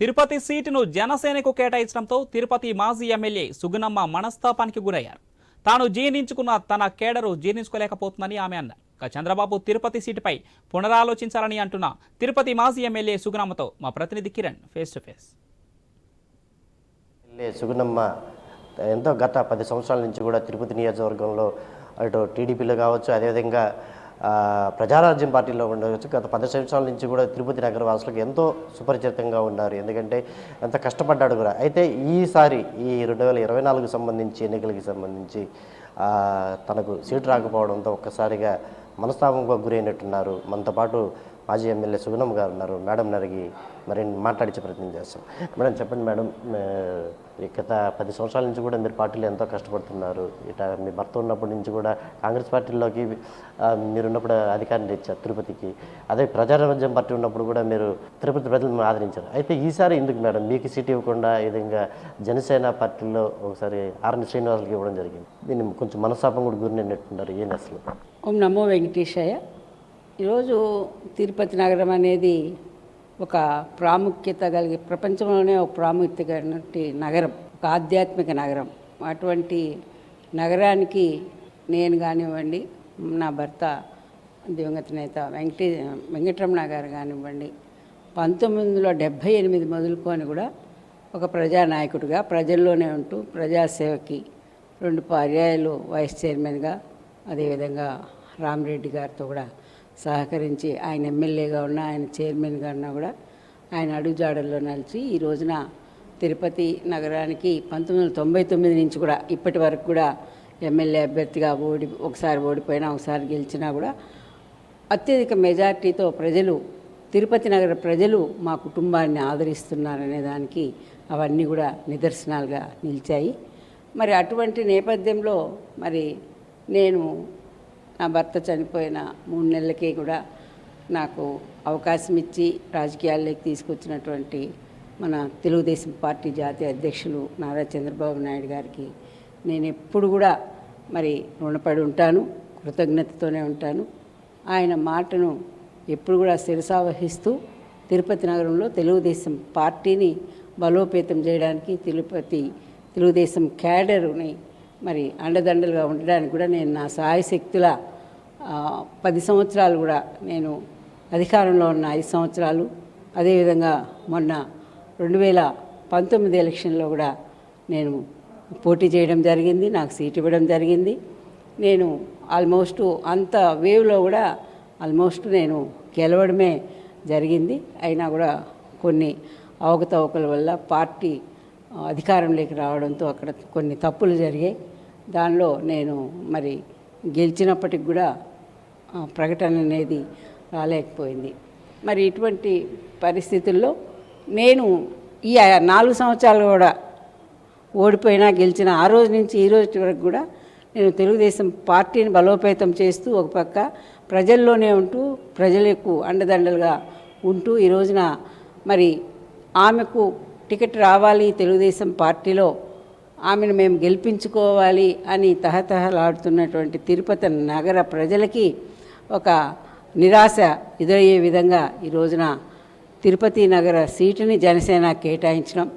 తిరుపతి సీటును జనసేనకు కేటాయించడంతో తిరుపతి మాజీ ఎమ్మెల్యే సుగుణమ్మ మనస్తాపానికి గురయ్యారు. తాను జీర్ణించుకున్న తన కేడరు జీర్ణించుకోలేకపోతుందని ఆమె అన్నారు. ఇక చంద్రబాబు తిరుపతి సీటుపై పునరాలోచించాలని అంటున్న తిరుపతి మాజీ ఎమ్మెల్యే సుగుణమ్మతో మా ప్రతినిధి Kiran face to face. Sugunamma ఎంతో గత పది సంవత్సరాల నుంచి కూడా తిరుపతి నియోజకవర్గంలో అటు టీడీపీలో కావచ్చు అదేవిధంగా ప్రజారాజ్యం పార్టీలో ఉండవచ్చు. గత పది సంవత్సరాల నుంచి కూడా తిరుపతి నగర వాసులకు ఎంతో సుపరిచితంగా ఉన్నారు. ఎందుకంటే ఎంత కష్టపడ్డాడు కూడా. అయితే ఈసారి ఈ రెండు వేల ఇరవై నాలుగు సంబంధించి ఎన్నికలకి సంబంధించి తనకు సీటు రాకపోవడంతో ఒక్కసారిగా మనస్తాపంగా గురైనట్టున్నారు. మనతో పాటు మాజీ ఎమ్మెల్యే సుగుణం గారు ఉన్నారు. మేడం నరిగి మరి మాట్లాడించే ప్రయత్నం చేస్తాం. మేడం చెప్పండి మేడం గత పది సంవత్సరాల నుంచి కూడా మీరు పార్టీలో ఎంతో కష్టపడుతున్నారు. ఇట మీ భర్త ఉన్నప్పటి నుంచి కూడా కాంగ్రెస్ పార్టీలోకి మీరున్నప్పుడు మీరు ఉన్నప్పుడు అధికారం తెచ్చారు తిరుపతికి. అదే ప్రజారాజ్యం పార్టీ ఉన్నప్పుడు కూడా మీరు తిరుపతి ప్రజలను ఆదరించారు. అయితే ఈసారి ఎందుకు మేడం? మీకు సీట్ ఇవ్వకుండా ఈ విధంగా జనసేన పార్టీలో ఒకసారి ఆర్ని శ్రీనివాసులకి ఇవ్వడం జరిగింది. దీన్ని కొంచెం మనస్తాపం కూడా గురినట్టున్నారు ఏం అసలు ఓం నమో వెంకటేశాయ. ఈరోజు తిరుపతి నగరం అనేది ఒక ప్రాముఖ్యత కలిగి ప్రపంచంలోనే ఒక ప్రాముఖ్యత కలిగినటువంటి నగరం ఒక ఆధ్యాత్మిక నగరం. అటువంటి నగరానికి నేను కానివ్వండి నా భర్త దివంగత నేత వెంకటే వెంకటరమణ గారు కానివ్వండి పంతొమ్మిది వందల డెబ్భై ఎనిమిది మొదలుకొని కూడా ఒక ప్రజానాయకుడిగా ప్రజల్లోనే ఉంటూ ప్రజాసేవకి రెండు పర్యాయాలు వైస్ చైర్మన్గా అదేవిధంగా రామరెడ్డి గారితో కూడా సహకరించి ఆయన ఎమ్మెల్యేగా ఉన్న ఆయన చైర్మన్గా ఉన్నా కూడా ఆయన అడుగుజాడల్లో నలిచి ఈ రోజున తిరుపతి నగరానికి పంతొమ్మిది వందల తొంభై తొమ్మిది నుంచి కూడా ఇప్పటి వరకు కూడా ఎమ్మెల్యే అభ్యర్థిగా ఓడి ఒకసారి ఓడిపోయినా ఒకసారి గెలిచినా కూడా అత్యధిక మెజార్టీతో ప్రజలు తిరుపతి నగర ప్రజలు మా కుటుంబాన్ని ఆదరిస్తున్నారనే దానికి అవన్నీ కూడా నిదర్శనాలుగా నిలిచాయి. మరి అటువంటి నేపథ్యంలో మరి నేను నా భర్త చనిపోయిన మూడు నెలలకే కూడా నాకు అవకాశం ఇచ్చి రాజకీయాల్లోకి తీసుకొచ్చినటువంటి మన తెలుగుదేశం పార్టీ జాతీయ అధ్యక్షులు నారా చంద్రబాబు నాయుడు గారికి నేను ఎప్పుడు కూడా మరి రుణపడి ఉంటాను కృతజ్ఞతతోనే ఉంటాను. ఆయన మాటను ఎప్పుడు కూడా శిరసావహిస్తూ తిరుపతి నగరంలో తెలుగుదేశం పార్టీని బలోపేతం చేయడానికి తిరుపతి తెలుగుదేశం క్యాడర్ని మరి అండదండలుగా ఉండడానికి కూడా నేను నా సాయశక్తుల పది సంవత్సరాలు కూడా నేను అధికారంలో ఉన్న ఐదు సంవత్సరాలు. అదేవిధంగా మొన్న రెండు వేల పంతొమ్మిది ఎలక్షన్లో కూడా నేను పోటీ చేయడం జరిగింది నాకు సీట్ ఇవ్వడం జరిగింది. నేను ఆల్మోస్ట్ అంత వేవ్లో కూడా ఆల్మోస్ట్ నేను గెలవడమే జరిగింది. అయినా కూడా కొన్ని అవకతవకల వల్ల పార్టీ అధికారంలోకి రావడంతో అక్కడ కొన్ని తప్పులు జరిగాయి. దానిలో నేను మరి గెలిచినప్పటికి కూడా ప్రకటన అనేది రాలేకపోయింది. మరి ఇటువంటి పరిస్థితుల్లో నేను ఈ నాలుగు సంవత్సరాలు కూడా ఓడిపోయినా గెలిచిన ఆ రోజు నుంచి ఈ రోజు వరకు కూడా నేను తెలుగుదేశం పార్టీని బలోపేతం చేస్తూ ఒక పక్క ప్రజల్లోనే ఉంటూ ప్రజలకు అండదండలుగా ఉంటూ ఈ రోజున మరి ఆమెకు టికెట్ రావాలి తెలుగుదేశం పార్టీలో ఆమెను మేము గెలిపించుకోవాలి అని తహతహలాడుతున్నటువంటి తిరుపతి నగర ప్రజలకి ఒక నిరాశ ఎదురయ్యే విధంగా ఈ రోజున తిరుపతి నగర సీటుని జనసేన కేటాయించడం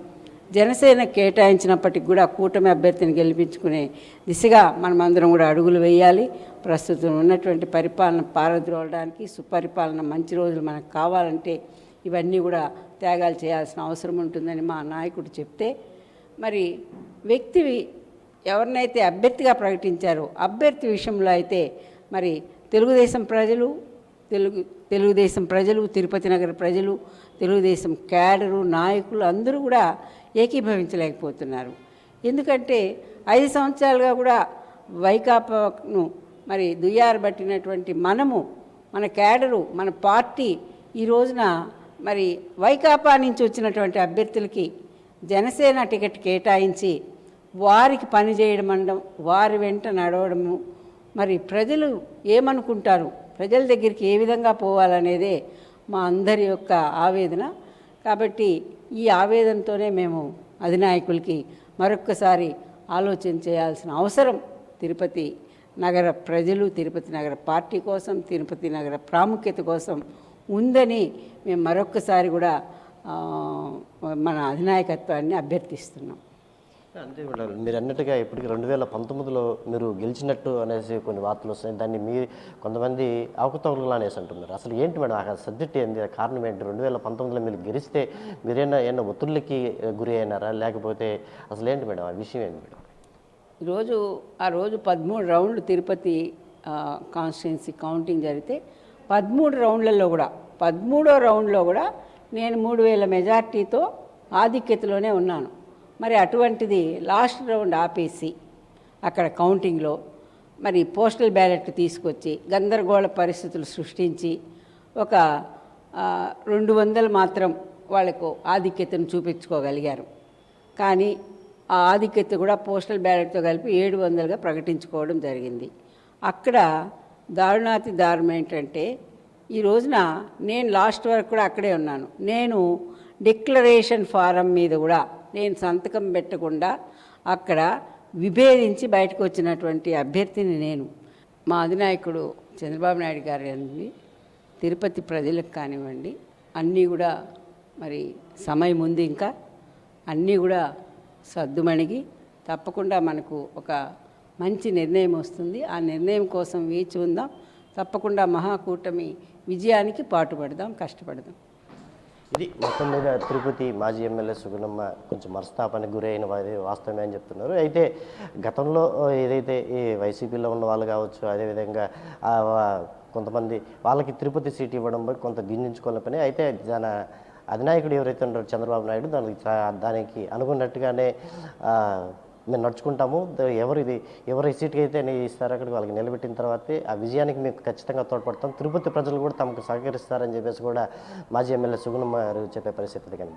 జనసేన కేటాయించినప్పటికి కూడా కూటమి అభ్యర్థిని గెలిపించుకునే దిశగా మనమందరం కూడా అడుగులు వేయాలి. ప్రస్తుతం ఉన్నటువంటి పరిపాలన పారద్రోలడానికి సుపరిపాలన మంచి రోజులు మనకు కావాలంటే ఇవన్నీ కూడా త్యాగాలు చేయాల్సిన అవసరం ఉంటుందని మా నాయకుడు చెప్తే మరి వ్యక్తి ఎవరినైతే అభ్యర్థిగా ప్రకటించారో అభ్యర్థి విషయంలో అయితే మరి తెలుగుదేశం ప్రజలు తెలుగు తెలుగుదేశం ప్రజలు తిరుపతి నగర ప్రజలు తెలుగుదేశం క్యాడరు నాయకులు అందరూ కూడా ఏకీభవించలేకపోతున్నారు. ఎందుకంటే ఐదు సంవత్సరాలుగా కూడా వైకాపాను మరి దుయ్యారబట్టినటువంటి మనము మన క్యాడరు మన పార్టీ ఈ రోజున మరి వైకాపా నుంచి వచ్చినటువంటి అభ్యర్థులకి జనసేన టికెట్ కేటాయించి వారికి పని చేయడం అనడం వారి వెంట నడవడము. మరి ప్రజలు ఏమనుకుంటారు? ప్రజల దగ్గరికి ఏ విధంగా పోవాలనేదే మా అందరి యొక్క ఆవేదన. కాబట్టి ఈ ఆవేదనతోనే మేము అధినాయకులకి మరొక్కసారి ఆలోచన చేయాల్సిన అవసరం. తిరుపతి నగర ప్రజలు తిరుపతి నగర పార్టీ కోసం తిరుపతి నగర ప్రాముఖ్యత కోసం ఉందని మేము మరొక్కసారి కూడా మన అధినాయకత్వాన్ని అభ్యర్థిస్తున్నాం. అంతే మేడం మీరు అన్నట్టుగా ఇప్పటికి రెండు వేల పంతొమ్మిదిలో మీరు గెలిచినట్టు అనేసి కొన్ని వార్తలు వస్తున్నాయి. దాన్ని మీ కొంతమంది అవకతవకలు అనేసి అంటున్నారు అసలు ఏంటి మేడం ఆ సబ్జెక్ట్ ఏంటి కారణం ఏంటి? రెండు వేల పంతొమ్మిదిలో మీరు గెలిస్తే మీరేనా ఏమైనా ఒత్తిళ్ళకి గురి అయినారా? లేకపోతే అసలు ఏంటి మేడం ఆ విషయం ఏంటి మేడం? ఈరోజు ఆ రోజు పదమూడు రౌండ్లు తిరుపతి కాన్స్టిట్యున్సీ కౌంటింగ్ జరిగితే పదమూడు రౌండ్లలో కూడా పదమూడో రౌండ్లో కూడా నేను మూడు వేల మెజార్టీతో ఆధిక్యతలోనే ఉన్నాను. మరి అటువంటిది లాస్ట్ రౌండ్ ఆపేసి అక్కడ కౌంటింగ్లో మరి పోస్టల్ బ్యాలెట్ తీసుకొచ్చి గందరగోళ పరిస్థితులు సృష్టించి ఒక రెండు వందలు మాత్రం వాళ్ళకు ఆధిక్యతను చూపించుకోగలిగారు. కానీ ఆ ఆధిక్యత కూడా పోస్టల్ బ్యాలెట్తో కలిపి ఏడు వందలుగా ప్రకటించుకోవడం జరిగింది. అక్కడ దారుణాతి దారుణం ఏంటంటే ఈ రోజున నేను లాస్ట్ వరకు కూడా అక్కడే ఉన్నాను. నేను డిక్లరేషన్ ఫారం మీద కూడా నేను సంతకం పెట్టకుండా అక్కడ విభేదించి బయటకు వచ్చినటువంటి అభ్యర్థిని నేను. మా అధినాయకుడు చంద్రబాబు నాయుడు గారి తిరుపతి ప్రజలకు కానివ్వండి అన్నీ కూడా మరి సమయం ఉంది ఇంకా. అన్నీ కూడా సర్దుమణిగి తప్పకుండా మనకు ఒక మంచి నిర్ణయం వస్తుంది. ఆ నిర్ణయం కోసం వేచి ఉందాం. తప్పకుండా మహాకూటమి విజయానికి పాటుపడదాం కష్టపడదాం. ఇది మొత్తం మీద తిరుపతి మాజీ ఎమ్మెల్యే సుగుణమ్మ కొంచెం మనస్తాపానికి గురైన వారి వాస్తవమే అని చెప్తున్నారు. అయితే గతంలో ఏదైతే ఈ వైసీపీలో ఉన్న వాళ్ళు కావచ్చు అదేవిధంగా కొంతమంది వాళ్ళకి తిరుపతి సీట్ ఇవ్వడం కొంత గింజించుకోవాలని పని. అయితే దాని అధినాయకుడు ఎవరైతే ఉన్నారో చంద్రబాబు నాయుడు దానికి దానికి అనుకున్నట్టుగానే మేము నడుచుకుంటాము. ఎవరు ఇది ఎవరు ఈ సీట్కి అయితే నీ ఇస్తారో అక్కడికి వాళ్ళకి నిలబెట్టిన తర్వాతే ఆ విజయానికి మేము ఖచ్చితంగా తోడ్పడతాం. తిరుపతి ప్రజలు కూడా తమకు సహకరిస్తారని చెప్పేసి కూడా మాజీ ఎమ్మెల్యే సుగుణమ్మ గారు చెప్పే పరిస్థితి కనిపిస్తుంది.